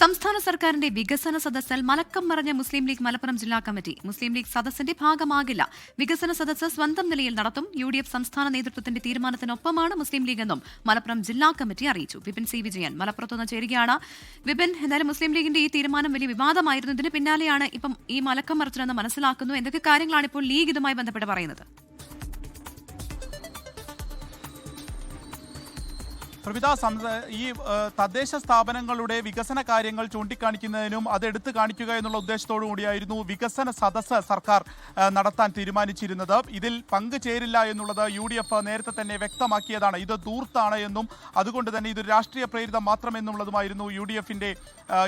സംസ്ഥാന സർക്കാരിന്റെ വികസന സദസ്സിൽ മലക്കം മറഞ്ഞ മുസ്ലിം ലീഗ് മലപ്പുറം ജില്ലാ കമ്മിറ്റി. മുസ്ലിം ലീഗ് സദസ്സിന്റെ ഭാഗമാകില്ല. വികസന സദസ്സ് സ്വന്തം നിലയിൽ നടത്തും. യു ഡി എഫ് സംസ്ഥാന നേതൃത്വത്തിന്റെ തീരുമാനത്തിനൊപ്പമാണ് മുസ്ലിം ലീഗ് എന്നും മലപ്പുറം ജില്ലാ കമ്മിറ്റി അറിയിച്ചു. വിപിൻ സി വിജയൻ മലപ്പുറത്തുനിന്ന് ചേരുകയാണ്. വിപിൻ എന്നാലും മുസ്ലിം ലീഗിന്റെ ഈ തീരുമാനം വലിയ വിവാദമായിരുന്നു ഇതിന് പിന്നാലെയാണ് ഇപ്പം ഈ മലക്കം മറിച്ചിലെന്ന് മനസ്സിലാക്കുന്നു. എന്തൊക്കെ കാര്യങ്ങളാണ് ഇപ്പോൾ ലീഗ് ഇതുമായി ബന്ധപ്പെട്ട് പറയുന്നത്? സംസ- ഈ തദ്ദേശ സ്ഥാപനങ്ങളുടെ വികസന കാര്യങ്ങൾ ചൂണ്ടിക്കാണിക്കുന്നതിനും അത് എടുത്തു കാണിക്കുക എന്നുള്ള ഉദ്ദേശത്തോടു കൂടിയായിരുന്നു വികസന സദസ്സ് സർക്കാർ നടത്താൻ തീരുമാനിച്ചിരുന്നത്. ഇതിൽ പങ്കുചേരില്ല എന്നുള്ളത് യു ഡി എഫ് നേരത്തെ തന്നെ വ്യക്തമാക്കിയതാണ്. ഇത് ദൂർത്താണ് എന്നും അതുകൊണ്ട് തന്നെ ഇത് രാഷ്ട്രീയ പ്രേരിതം മാത്രമെന്നുള്ളതുമായിരുന്നു യു ഡി എഫിന്റെ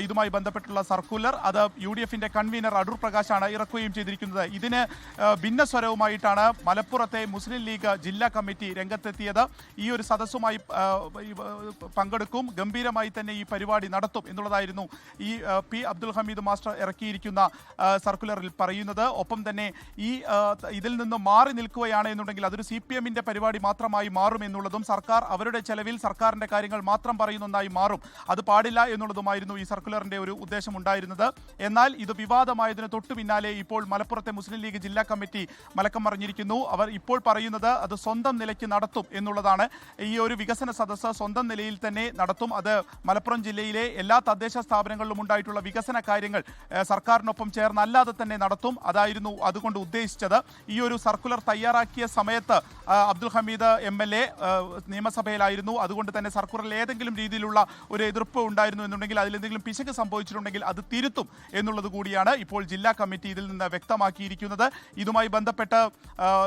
ഇതുമായി ബന്ധപ്പെട്ടുള്ള സർക്കുലർ. അത് യു ഡി എഫിന്റെ കൺവീനർ അടൂർ പ്രകാശാണ് ഇറക്കുകയും ചെയ്തിരിക്കുന്നത്. ഇതിന് ഭിന്നസ്വരവുമായിട്ടാണ് ഭിന്ന സ്വരവുമായിട്ടാണ് മലപ്പുറത്തെ മുസ്ലിം ലീഗ് ജില്ലാ കമ്മിറ്റി രംഗത്തെത്തിയത്. ഈ ഒരു സദസ്സുമായി പങ്കെടുക്കും. ഗംഭീരമായി തന്നെ ഈ പരിപാടി നടത്തും എന്നുള്ളതായിരുന്നു ഈ പി അബ്ദുൽ ഹമീദ് മാസ്റ്റർ ഇറക്കിയിരിക്കുന്ന സർക്കുലറിൽ പറയുന്നത്. ഒപ്പം തന്നെ ഈ ഇതിൽ നിന്ന് മാറി നിൽക്കുകയാണ് എന്നുണ്ടെങ്കിൽ അതൊരു സി പി എമ്മിന്റെ പരിപാടി മാത്രമായി മാറും എന്നുള്ളതും സർക്കാർ അവരുടെ ചെലവിൽ സർക്കാരിന്റെ കാര്യങ്ങൾ മാത്രം പറയുന്ന ഒന്നായി മാറും. അത് പാടില്ല എന്നുള്ളതുമായിരുന്നു ഈ സർക്കുലറിന്റെ ഒരു ഉദ്ദേശം ഉണ്ടായിരുന്നത്. എന്നാൽ ഇത് വിവാദമായതിന് തൊട്ടു പിന്നാലെ ഇപ്പോൾ മലപ്പുറത്തെ മുസ്ലിം ലീഗ് ജില്ലാ കമ്മിറ്റി മലക്കം പറഞ്ഞിരിക്കുന്നു അവർ ഇപ്പോൾ പറയുന്നത് അത് സ്വന്തം നിലയ്ക്ക് നടത്തും എന്നുള്ളതാണ് ഈ ഒരു വികസന സദസ്സ് സ്വന്തം നിലയിൽ തന്നെ നടത്തും. അത് മലപ്പുറം ജില്ലയിലെ എല്ലാ തദ്ദേശ സ്ഥാപനങ്ങളിലും ഉണ്ടായിട്ടുള്ള വികസന കാര്യങ്ങൾ സർക്കാരിനൊപ്പം ചേർന്നല്ലാതെ തന്നെ നടത്തും. അതായിരുന്നു അതുകൊണ്ട് ഉദ്ദേശിച്ചത്. ഈ ഒരു സർക്കുലർ തയ്യാറാക്കിയ സമയത്ത് Abdul Hameed M L A നിയമസഭയിലായിരുന്നു. അതുകൊണ്ട് തന്നെ സർക്കുലറിൽ ഏതെങ്കിലും രീതിയിലുള്ള ഒരു എതിർപ്പ് ഉണ്ടായിരുന്നു എന്നുണ്ടെങ്കിൽ അതിലെന്തെങ്കിലും പിശക് സംഭവിച്ചിട്ടുണ്ടെങ്കിൽ അത് തിരുത്തും എന്നുള്ളത് കൂടിയാണ് ഇപ്പോൾ ജില്ലാ കമ്മിറ്റി ഇതിൽ നിന്ന് വ്യക്തമാക്കിയിരിക്കുന്നത്. ഇതുമായി ബന്ധപ്പെട്ട്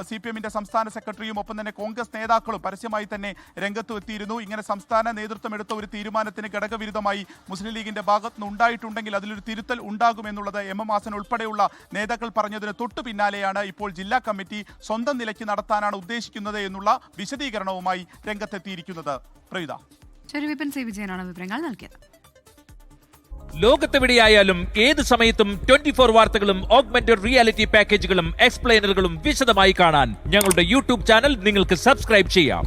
സി പി സംസ്ഥാന സെക്രട്ടറിയും ഒപ്പം തന്നെ കോൺഗ്രസ് നേതാക്കളും പരസ്യമായി തന്നെ രംഗത്ത് എത്തിയിരുന്നു. ഇങ്ങനെ സംസ്ഥാന നേതൃത്വം എടുത്ത ഒരു തീരുമാനത്തിന് ഘടകവിരുദ്ധമായി മുസ്ലിം ലീഗിന്റെ ഭാഗത്ത് നിന്ന് ഉണ്ടായിട്ടുണ്ടെങ്കിൽ അതിലൊരു തിരുത്തൽ ഉണ്ടാകുമെന്നുള്ളത് എം എം ഹാസൻ ഉൾപ്പെടെയുള്ള നേതാക്കൾ പറഞ്ഞതിന് തൊട്ടു പിന്നാലെയാണ് ഇപ്പോൾ ജില്ലാ കമ്മിറ്റി സ്വന്തം നിലയ്ക്ക് നടത്താനാണ് ഉദ്ദേശിക്കുന്നത് എന്നുള്ള വിശദീകരണവുമായി രംഗത്തെത്തിയിരിക്കുന്നത്. പ്രവിത ശരി വിപിൻ സി വിജയനാണ് വിവരങ്ങൾ നൽകിയത്. ലോകത്തെവിടെയായാലും ഏത് സമയത്തും ട്വന്റി ഫോർ വാർത്തകളും ഓഗ്മെന്റഡ് റിയാലിറ്റി പാക്കേജുകളും എക്സ്പ്ലെയിനറുകളും വിശദമായി കാണാൻ ഞങ്ങളുടെ യൂട്യൂബ് ചാനൽ നിങ്ങൾക്ക് സബ്സ്ക്രൈബ് ചെയ്യാം.